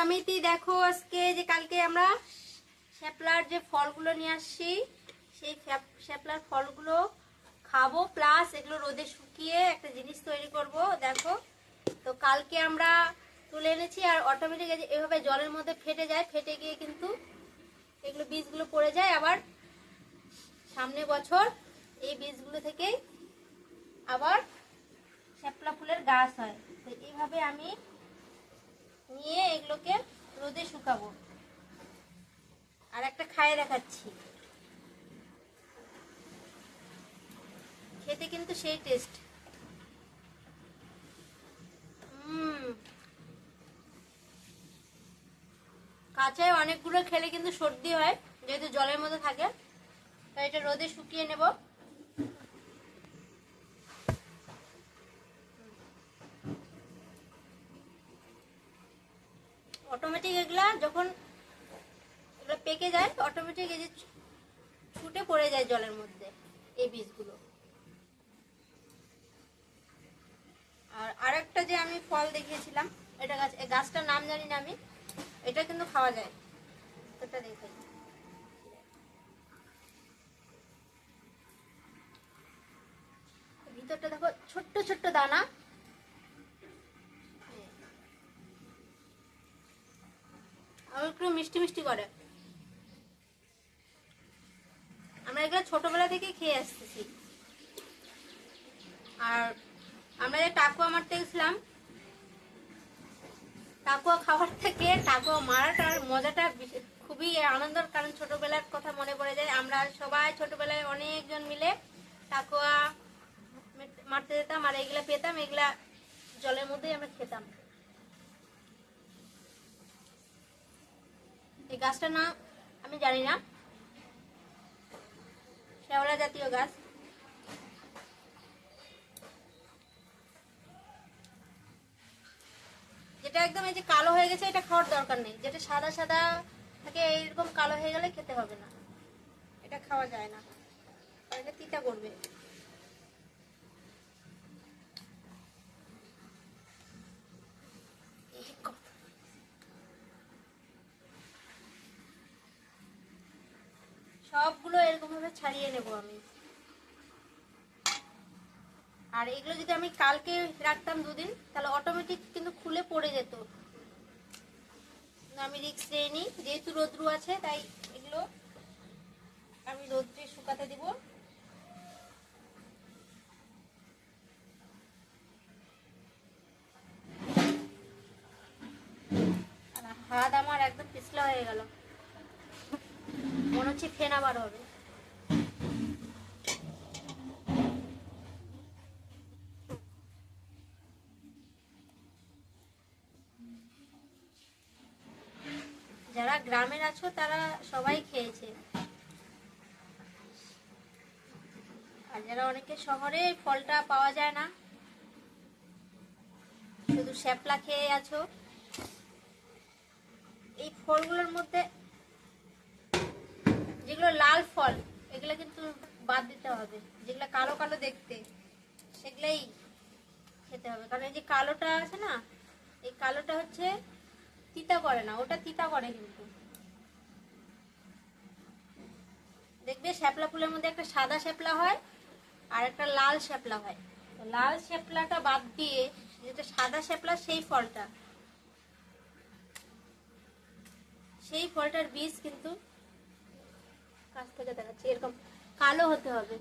সামিতি দেখো আজকে যে কালকে আমরা শ্যাপলার যে ফলগুলো নিয়ে আসছি, সেই শ্যাপ- শ্যাপলার ফলগুলো খাব প্লাস এগুলো রোদে শুকিয়ে একটা জিনিস তৈরি করব, দেখো। তো কালকে আমরা তুলে এনেছি আর অটোমেটিক এভাবে জলের মধ্যে ফেটে যায়, ফেটে গিয়ে কিন্তু এগুলো বীজগুলো পড়ে যায়। আবার সামনে বছর এই বীজগুলো থেকেই আবার শ্যাপলা ফুলের গাছ হয়। তো এইভাবে আমি নিয়ে এগুলোকে রোদে শুকাবো। আর একটা খায়ে দেখাচ্ছি। খেতে কিন্তু সেই টেস্ট কাঁচায় অনেকগুলো খেলে কিন্তু সর্দি হয়, যেহেতু জলের মধ্যে থাকে, তাই এটা রোদে শুকিয়ে নেব অটোমেটিক এগুলা যখন এগুলো পেকে যায় অটোমেটিক এই যে ছুটে পড়ে যায় জলের মধ্যে এই বীজগুলো। আর আরেকটা যে আমি ফল দেখিয়েছিলাম, এটা গাছ, এই গাছটার নাম জানি না আমি, এটা কিন্তু খাওয়া যায়। এটা দেখাই। ভিতরটা দেখো, ছোট্ট ছোট্ট দানা। একটু মিষ্টি মিষ্টি করে। আমরা এগুলো ছোটবেলা থেকে খেয়ে আসতেছি। আর আমরা যে টাকুয়া মারতে গেছিলাম টাকুয়া খাওয়ার থেকে টাকুয়া মারাটার মজাটা খুবই আনন্দের, কারণ ছোটবেলার কথা মনে পড়ে যায়। আমরা সবাই ছোটবেলায় অনেকজন মিলে টাকুয়া মারতে যেতাম আর এগুলা পেতাম, এগুলা জলের মধ্যেই আমরা খেতাম। এই গাছটার নাম আমি জানি না। শ্যাওলা জাতীয় গাছ। যেটা একদম এই যে কালো হয়ে গেছে, এটা খাওয়ার দরকার নেই। যেটা সাদা সাদা থাকে, এইরকম কালো হয়ে গেলে খেতে হবে না। এটা খাওয়া যায় না। তিতা করবে। সবগুলো এরকম ভাবে ছাড়িয়ে নেব আমি। আর এগুলো যদি আমি কালকে রাখতাম দুদিন, তাহলে অটোমেটিক কিন্তু খুলে পড়ে যেত। আমি রিক্স নিই। যেহেতু রোদ্রু আছে, তাই এগুলো আমি রোদ্রে শুকাতে দিব। হাত আমার একদম পিছলা হয়ে গেল। মনে হচ্ছে ফেনা বার হবে। যারা গ্রামের আছো, তারা সবাই খেয়েছে। আর যারা অনেকে শহরে, ফলটা পাওয়া যায় না। শুধু শ্যাপলা খেয়ে আছো। এই ফলগুলোর মধ্যে যেগুলো লাল ফল, এগুলো কিন্তু বাদ দিতে হবে। যেগুলো কালো কালো দেখতে, সেগুলাই খেতে হবে। কারণ এই যে কালোটা আছে না, এই কালোটা হচ্ছে তিতা করে না, ওটা তিতা করে কিন্তু। দেখবে শ্যাপলা ফুলের মধ্যে একটা সাদা শ্যাপলা হয়, আর একটা লাল শ্যাপলা হয়। তো লাল শ্যাপলাটা বাদ দিয়ে, যেটা সাদা শ্যাপলা, সেই ফলটা। সেই ফলটার বীজ কিন্তু কাছ থেকে দেখাচ্ছি। এরকম কালো হতে হবে।